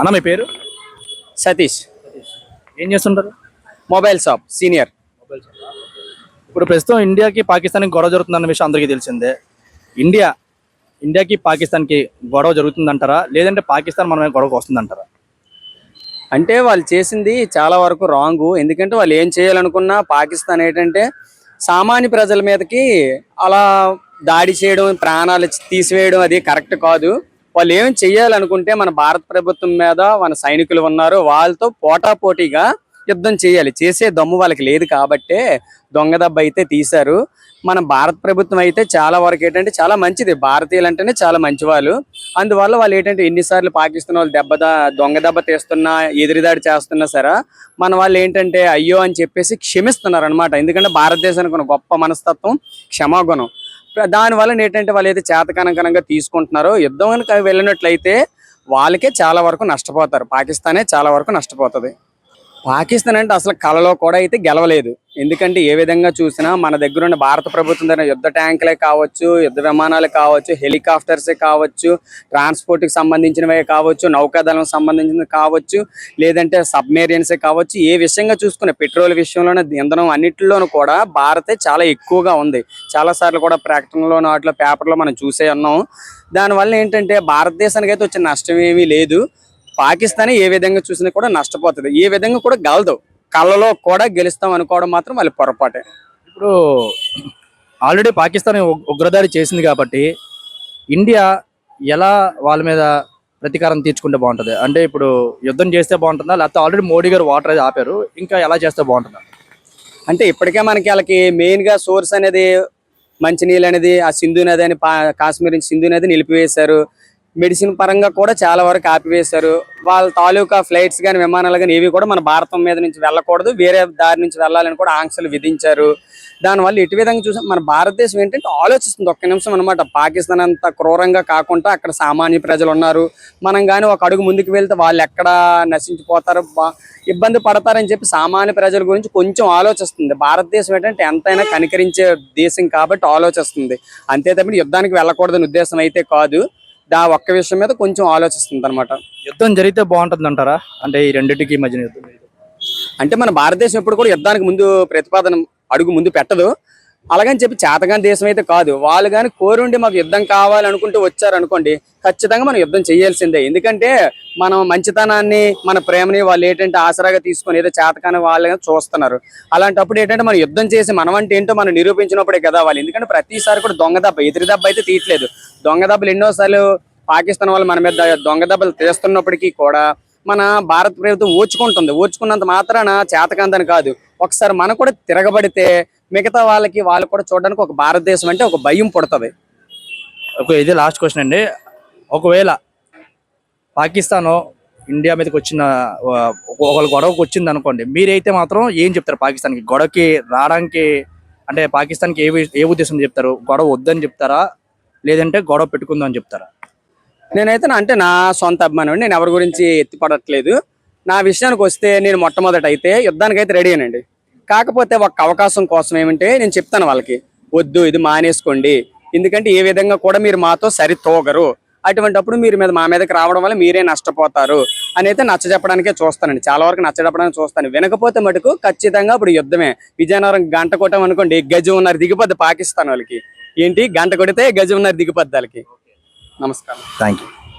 అన్న మీ పేరు? సతీష్. ఏం చేస్తుంటారు? Mobile shop senior. ఇప్పుడు ప్రస్తుతం ఇండియాకి పాకిస్తాన్కి గొడవ జరుగుతుందన్న విషయం అందరికీ తెలిసిందే. ఇండియా ఇండియాకి పాకిస్తాన్కి గొడవ జరుగుతుందంటారా? లేదంటే పాకిస్తాన్ మనమే గొడవకు వస్తుందంటారా? అంటే వాళ్ళు చేసింది చాలా వరకు రాంగ్. ఎందుకంటే వాళ్ళు ఏం చేయాలనుకున్నా పాకిస్తాన్ ఏంటంటే సామాన్య ప్రజల మీదకి అలా దాడి చేయడం ప్రాణాలు తీసివేయడం అది కరెక్ట్ కాదు. వాళ్ళు ఏం చేయాలనుకుంటే మన భారత ప్రభుత్వం మీద మన సైనికులు ఉన్నారు వాళ్ళతో పోటాపోటీగా యుద్ధం చేయాలి. చేసే దమ్ము వాళ్ళకి లేదు కాబట్టే దొంగ దెబ్బ అయితే తీశారు. మన భారత ప్రభుత్వం అయితే చాలా వరకు ఏంటంటే చాలా మంచిది. భారతీయులు అంటేనే చాలా మంచి వాళ్ళు అందువల్ల వాళ్ళు ఏంటంటే ఎన్నిసార్లు పాకిస్తాన్ వాళ్ళు దెబ్బ దొంగ దెబ్బ తీస్తున్నా ఎదురుదాడి చేస్తున్నా సరే మన వాళ్ళు ఏంటంటే అయ్యో అని చెప్పేసి క్షమిస్తున్నారు అనమాట ఎందుకంటే భారతదేశానికి గొప్ప మనస్తత్వం క్షమాగుణం. దానివల్ల ఏంటంటే వాళ్ళు అయితే చేతకనకనంగా తీసుకుంటున్నారో యుద్ధం కనుక వెళ్ళినట్లయితే వాళ్ళకే చాలా వరకు నష్టపోతారు. పాకిస్తానే చాలా వరకు నష్టపోతుంది. పాకిస్తాన్ అంటే అసలు కలలో కూడా అయితే గెలవలేదు. ఎందుకంటే ఏ విధంగా చూసినా మన దగ్గర ఉన్న భారత ప్రభుత్వం దగ్గర యుద్ధ ట్యాంకులే కావచ్చు యుద్ధ విమానాలు కావచ్చు హెలికాప్టర్సే కావచ్చు ట్రాన్స్పోర్ట్కి సంబంధించినవే కావచ్చు నౌకాదళం సంబంధించినవి కావచ్చు లేదంటే సబ్మెరీన్సే కావచ్చు ఏ విషయంగా చూసుకున్న పెట్రోల్ విషయంలోనే ఇంధనం అన్నింటిలోనూ కూడా భారతే చాలా ఎక్కువగా ఉంది. చాలా సార్లు కూడా ప్రకటనలో వాటిలో పేపర్లో మనం చూసే ఉన్నాం. దానివల్ల ఏంటంటే భారతదేశానికి అయితే వచ్చిన నష్టం ఏమీ లేదు. పాకిస్తాన్ ఏ విధంగా చూసినా కూడా నష్టపోతుంది. ఏ విధంగా కూడా గెలదు కళ్ళలో కూడా గెలుస్తాం అనుకోవడం మాత్రం వాళ్ళ పొరపాటే. ఇప్పుడు ఆల్రెడీ పాకిస్తాన్ ఉగ్- ఉగ్రదాడి చేసింది కాబట్టి ఇండియా ఎలా వాళ్ళ మీద ప్రతీకారం తీర్చుకుంటే బాగుంటుంది? అంటే ఇప్పుడు యుద్ధం చేస్తే బాగుంటుందా? లేకపోతే ఆల్రెడీ మోడీ గారు వాటర్ అది ఆపారు. ఇంకా ఎలా చేస్తే బాగుంటుందా? అంటే ఇప్పటికే మనకి వాళ్ళకి మెయిన్గా సోర్స్ అనేది మంచినీళ్ళు అనేది ఆ సింధు నది అని కాశ్మీర్ నుంచి సింధు నది నిలిపివేశారు. మెడిసిన్ పరంగా కూడా చాలా వరకు ఆపివేశారు. వాళ్ళ తాలూకా ఫ్లైట్స్ కానీ విమానాలు కానీ ఏవి కూడా మన భారతం మీద నుంచి వెళ్ళకూడదు. వేరే దారి నుంచి వెళ్ళాలని కూడా ఆంక్షలు విధించారు. దానివల్ల ఎటు విధంగా చూసాం మన భారతదేశం ఏంటంటే ఆలోచిస్తుంది. ఒక్క నిమిషం అనమాట పాకిస్తాన్ అంత క్రూరంగా కాకుండా అక్కడ సామాన్య ప్రజలు ఉన్నారు. మనం కానీ ఒక అడుగు ముందుకు వెళ్తే వాళ్ళు ఎక్కడ నశించిపోతారు ఇబ్బంది పడతారని చెప్పి సామాన్య ప్రజల గురించి కొంచెం ఆలోచిస్తుంది. భారతదేశం ఏంటంటే ఎంతైనా కనికరించే దేశం కాబట్టి ఆలోచిస్తుంది. అంతే తప్ప యుద్ధానికి వెళ్ళకూడదని ఉద్దేశం అయితే కాదు. దా ఒక్క విషయం మీద కొంచెం ఆలోచిస్తుంది అనమాట యుద్ధం జరిగితే బాగుంటుంది అంటారా అంటే ఈ రెండింటికి మధ్యన యుద్ధం అంటే మన భారతదేశం ఎప్పుడు కూడా యుద్ధానికి ముందు ప్రతిపాదన అడుగు ముందు పెట్టదు. అలాగని చెప్పి చేతగాని దేశం అయితే కాదు. వాళ్ళు కానీ కోరుండి మాకు యుద్ధం కావాలనుకుంటూ వచ్చారనుకోండి ఖచ్చితంగా మనం యుద్ధం చేయాల్సిందే. ఎందుకంటే మనం మంచితనాన్ని మన ప్రేమని వాళ్ళు ఏంటంటే ఆసరాగా తీసుకొని ఏదో చేతకాని వాళ్ళని చూస్తున్నారు. అలాంటప్పుడు ఏంటంటే మనం యుద్ధం చేసి మనం అంటే ఏంటో మనం నిరూపించినప్పుడే కదా వాళ్ళు. ఎందుకంటే ప్రతిసారి కూడా దొంగ దెబ్బ ఎదురు దెబ్బ అయితే తీయట్లేదు. దొంగ దెబ్బలు ఎన్నోసార్లు పాకిస్తాన్ వాళ్ళు మన మీద దొంగ దెబ్బలు తీస్తున్నప్పటికీ కూడా మన భారత ప్రభుత్వం ఓర్చుకుంటుంది ఓర్చుకున్నంత మాత్రాన చేతకందని కాదు. ఒకసారి మనం కూడా తిరగబడితే మిగతా వాళ్ళకి వాళ్ళు కూడా చూడడానికి ఒక భారతదేశం అంటే ఒక భయం పుడుతుంది. ఒక ఇది లాస్ట్ క్వశ్చన్ అండి. ఒకవేళ పాకిస్తాన్ ఇండియా మీదకి వచ్చిన ఆ, ఒకళ్ళ గొడవకు వచ్చింది అనుకోండి మీరైతే మాత్రం ఏం చెప్తారు పాకిస్తాన్కి? గొడవకి రావడానికి అంటే పాకిస్తాన్కి ఏ ఏ ఉద్దేశం చెప్తారు? గొడవ వద్దని చెప్తారా? లేదంటే గొడవ పెట్టుకుందాం అని చెప్తారా? నేనైతే అంటే నా సొంత అభిమానం నేను ఎవరి గురించి ఎత్తిపడట్లేదు. నా విషయానికి వస్తే నేను మొట్టమొదట అయితే యుద్ధానికి అయితే రెడీ అనండి కాకపోతే ఒక అవకాశం కోసం ఏమంటే నేను చెప్తాను వాళ్ళకి వద్దు ఇది మానేసుకోండి. ఎందుకంటే ఏ విధంగా కూడా మీరు మాతో సరితోగరు. అటువంటిప్పుడు మీరు మీద మా మీదకి రావడం వల్ల మీరే నష్టపోతారు అని అయితే నచ్చ చెప్పడానికే చూస్తానండి. చాలా వరకు నచ్చ చెప్పడానికి చూస్తాను. వినకపోతే మటుకు ఖచ్చితంగా ఇప్పుడు యుద్ధమే. విజయనగరం గంట కొట్టం అనుకోండి గజం ఉన్నారు దిగిపోద్ది పాకిస్తాన్ వాళ్ళకి. ఏంటి? గంట కొడితే గజం ఉన్నారు దిగిపోద్ది వాళ్ళకి. నమస్కారం. Thank you